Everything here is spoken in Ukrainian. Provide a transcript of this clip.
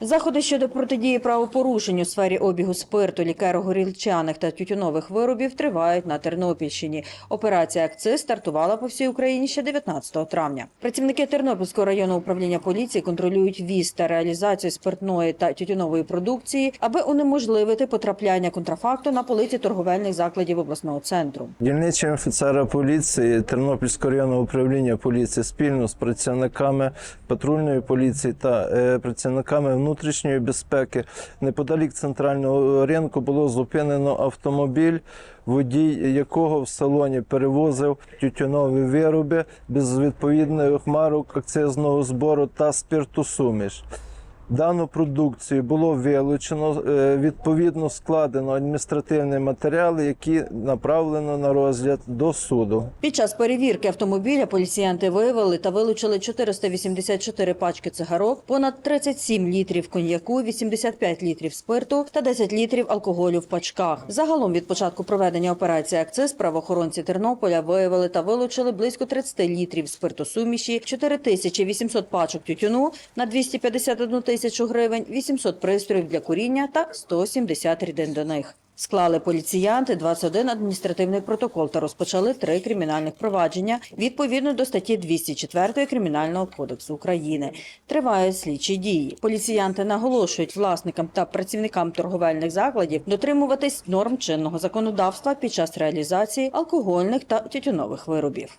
Заходи щодо протидії правопорушень у сфері обігу спирту, лікеро-горілчаних та тютюнових виробів тривають на Тернопільщині. Операція «Акциз» стартувала по всій Україні ще 19 травня. Працівники Тернопільського районного управління поліції контролюють віз та реалізацію спиртної та тютюнової продукції, аби унеможливити потрапляння контрафакту на полиці торговельних закладів обласного центру. Дільничим офіцера поліції Тернопільського районного управління поліції спільно з працівниками патрульної поліції та е, працівниками внутрішньої безпеки неподалік центрального ринку було зупинено автомобіль, водій якого в салоні перевозив тютюнові вироби без відповідних марок акцизного збору та спиртосуміш. Дану продукцію було вилучено, е, відповідно складено адміністративні матеріали, які направлено на розгляд до суду. Під час перевірки автомобіля поліціянти виявили та вилучили 484 пачки цигарок, понад 37 літрів коньяку, 85 літрів спирту та 10 літрів алкоголю в пачках. Загалом від початку проведення операції «Акциз» правоохоронці Тернополя виявили та вилучили близько 30 літрів спиртосуміші, 4800 пачок тютюну на 251 тисячу гривень, 800 пристроїв для куріння та 170 рідин до них. Склали поліціянти 21 адміністративний протокол та розпочали три кримінальних провадження відповідно до статті 204 Кримінального кодексу України. Тривають слідчі дії. Поліціянти наголошують власникам та працівникам торговельних закладів дотримуватись норм чинного законодавства під час реалізації алкогольних та тютюнових виробів.